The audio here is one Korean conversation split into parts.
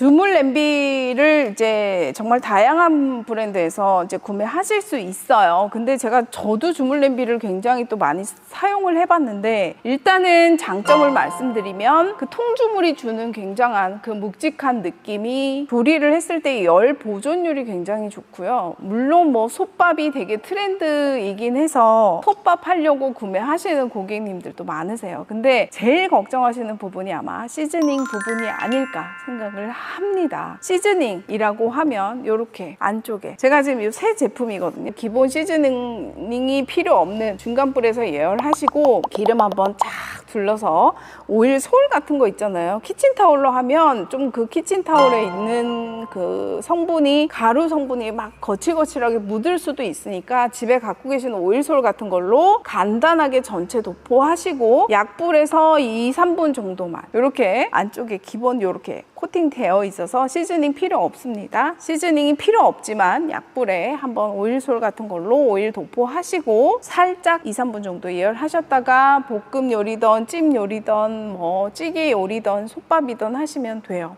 주물 냄비를 이제 정말 다양한 브랜드에서 이제 구매하실 수 있어요. 근데 제가 저도 주물 냄비를 굉장히 또 많이 사용을 해봤는데 일단은 장점을 말씀드리면 그 통주물이 주는 굉장한 그 묵직한 느낌이 조리를 했을 때 열 보존율이 굉장히 좋고요. 물론 뭐 솥밥이 되게 트렌드이긴 해서 솥밥 하려고 구매하시는 고객님들도 많으세요. 근데 제일 걱정하시는 부분이 아마 시즈닝 부분이 아닐까 생각을 합니다. 시즈닝이라고 하면 이렇게 안쪽에 제가 지금 이 새 제품이거든요. 기본 시즈닝이 필요 없는 중간 불에서 예열하시고 기름 한번 쫙 둘러서 오일 솔 같은 거 있잖아요. 키친타올로 하면 좀 그 키친타올에 있는 그 성분이 가루 성분이 막 거칠거칠하게 묻을 수도 있으니까 집에 갖고 계신 오일 솔 같은 걸로 간단하게 전체 도포하시고 약불에서 2, 3분 정도만 이렇게 안쪽에 기본 이렇게 코팅되어 있어서 시즈닝 필요 없습니다. 시즈닝이 필요 없지만 약불에 한번 오일솔 같은 걸로 오일 도포하시고 살짝 2, 3분 정도 예열하셨다가 볶음 요리던 찜 요리던 뭐 찌개 요리던 솥밥이던 하시면 돼요.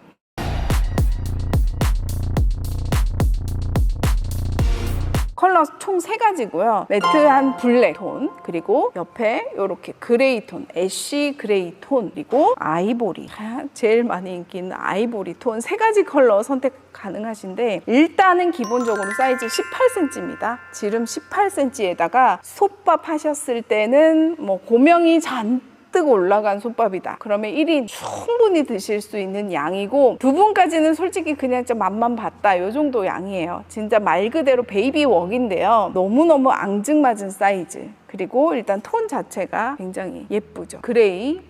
컬러 총 세 가지고요. 매트한 블랙 톤, 그리고 옆에 이렇게 그레이 톤, 애쉬 그레이 톤, 그리고 아이보리. 아, 제일 많이 인기 있는 아이보리 톤 세 가지 컬러 선택 가능하신데 일단은 기본적으로 사이즈 18cm입니다. 지름 18cm에다가 솥밥 하셨을 때는 뭐 고명이 잔뜩 뜨고 올라간 솥밥이다. 그러면 1인 충분히 드실 수 있는 양이고 두 분까지는 솔직히 그냥 좀 맛만 봤다. 요 정도 양이에요. 진짜 말 그대로 베이비 웍인데요. 너무너무 앙증맞은 사이즈. 그리고 일단 톤 자체가 굉장히 예쁘죠. 그레이,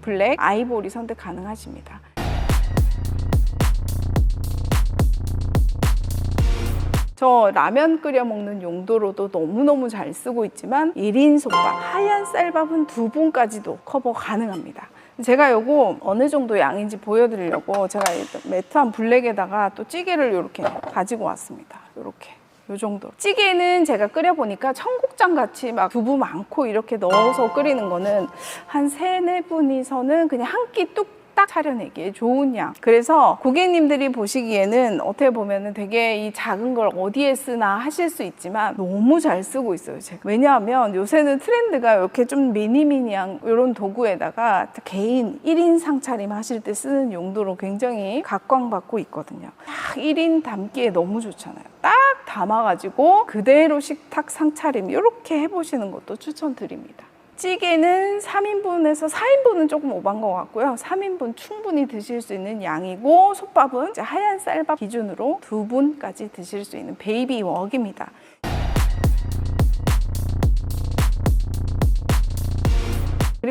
블랙, 아이보리 선택 가능하십니다. 저 라면 끓여 먹는 용도로도 너무너무 잘 쓰고 있지만 1인 솥밥, 하얀 쌀밥은 두 분까지도 커버 가능합니다. 제가 요거 어느 정도 양인지 보여드리려고 제가 이 매트한 블랙에다가 또 찌개를 이렇게 가지고 왔습니다. 이렇게. 요 정도. 찌개는 제가 끓여보니까 청국장 같이 막 두부 많고 이렇게 넣어서 끓이는 거는 한 세네 분이서는 그냥 한 끼 뚝 딱 차려내기에 좋은 양. 그래서 고객님들이 보시기에는 어떻게 보면은 되게 이 작은 걸 어디에 쓰나 하실 수 있지만 너무 잘 쓰고 있어요, 제가. 왜냐하면 요새는 트렌드가 이렇게 좀 미니미니한 이런 도구에다가 개인 1인 상차림 하실 때 쓰는 용도로 굉장히 각광받고 있거든요. 딱 1인 담기에 너무 좋잖아요. 딱 담아가지고 그대로 식탁 상차림 이렇게 해보시는 것도 추천드립니다. 찌개는 3인분에서 4인분은 조금 오반 것 같고요. 3인분 충분히 드실 수 있는 양이고 솥밥은 하얀 쌀밥 기준으로 두 분까지 드실 수 있는 베이비 웍입니다.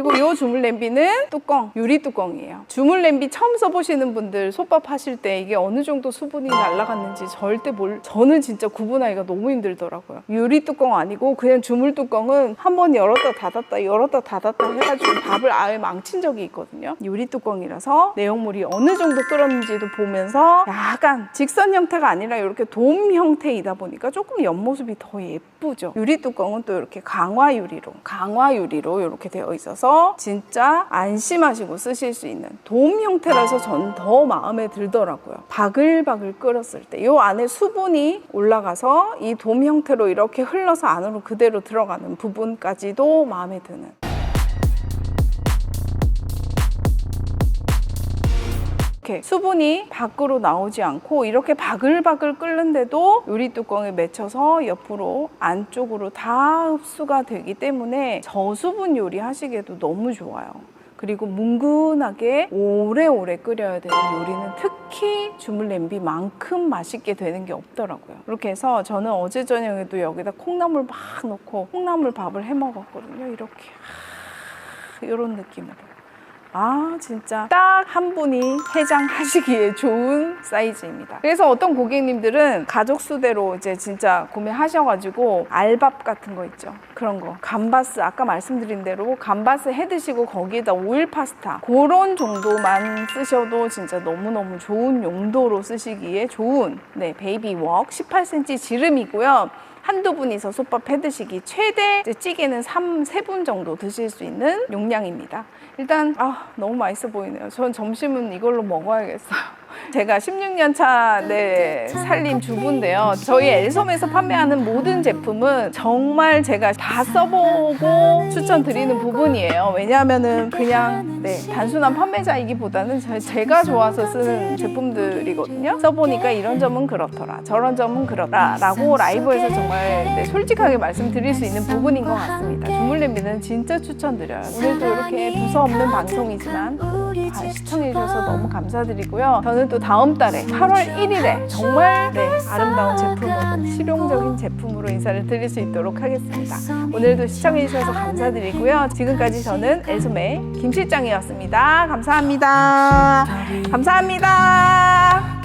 그리고 이 주물 냄비는 뚜껑, 유리 뚜껑이에요. 주물 냄비 처음 써보시는 분들 솥밥 하실 때 이게 어느 정도 수분이 날아갔는지 절대 몰, 저는 진짜 구분하기가 너무 힘들더라고요. 유리 뚜껑 아니고 그냥 주물 뚜껑은 한 번 열었다 닫았다 열었다 닫았다 해가지고 밥을 아예 망친 적이 있거든요. 유리 뚜껑이라서 내용물이 어느 정도 끓었는지도 보면서 약간 직선 형태가 아니라 이렇게 돔 형태이다 보니까 조금 옆모습이 더 예쁘죠. 유리 뚜껑은 또 이렇게 강화 유리로, 강화 유리로 이렇게 되어 있어서 진짜 안심하시고 쓰실 수 있는 돔 형태라서 전 더 마음에 들더라고요. 바글바글 끓었을 때 이 안에 수분이 올라가서 이 돔 형태로 이렇게 흘러서 안으로 그대로 들어가는 부분까지도 마음에 드는 이렇게 수분이 밖으로 나오지 않고 이렇게 바글바글 끓는데도 유리 뚜껑에 맺혀서 옆으로 안쪽으로 다 흡수가 되기 때문에 저수분 요리 하시기에도 너무 좋아요. 그리고 뭉근하게 오래오래 끓여야 되는 요리는 특히 주물 냄비만큼 맛있게 되는 게 없더라고요. 그렇게 해서 저는 어제 저녁에도 여기다 콩나물 막 넣고 콩나물 밥을 해 먹었거든요. 이렇게 이런 느낌으로. 아 진짜 딱 한 분이 해장하시기에 좋은 사이즈입니다. 그래서 어떤 고객님들은 가족 수대로 이제 진짜 구매하셔가지고 알밥 같은 거 있죠. 그런 거 감바스 아까 말씀드린 대로 감바스 해 드시고 거기에다 오일 파스타 그런 정도만 쓰셔도 진짜 너무너무 좋은 용도로 쓰시기에 좋은 네 베이비 웍 18cm 지름이고요. 한두 분이서 솥밥 해 드시기 최대 찌개는 3, 3분 정도 드실 수 있는 용량입니다. 일단 아 너무 맛있어 보이네요. 전 점심은 이걸로 먹어야겠어요. 제가 16년 차 네, 살림 주부인데요. 저희 엘솜에서 판매하는 모든 제품은 정말 제가 다 써보고 추천드리는 부분이에요. 왜냐하면은 그냥 네, 단순한 판매자이기보다는 제- 제가 좋아서 쓰는 제품들이거든요. 써보니까 이런 점은 그렇더라, 저런 점은 그렇다라고 라이브에서 정말 네, 솔직하게 말씀드릴 수 있는 부분인 것 같습니다. 주물 냄비는 진짜 추천드려요. 오늘도 이렇게 부서 없는 방송이지만 아, 시청해주셔서 너무 감사드리고요. 저는 또 다음 달에 8월 1일에 정말 네, 아름다운 제품으로 실용적인 제품으로 인사를 드릴 수 있도록 하겠습니다. 오늘도 시청해주셔서 감사드리고요. 지금까지 저는 엘소매 김 실장이었습니다. 감사합니다. 감사합니다.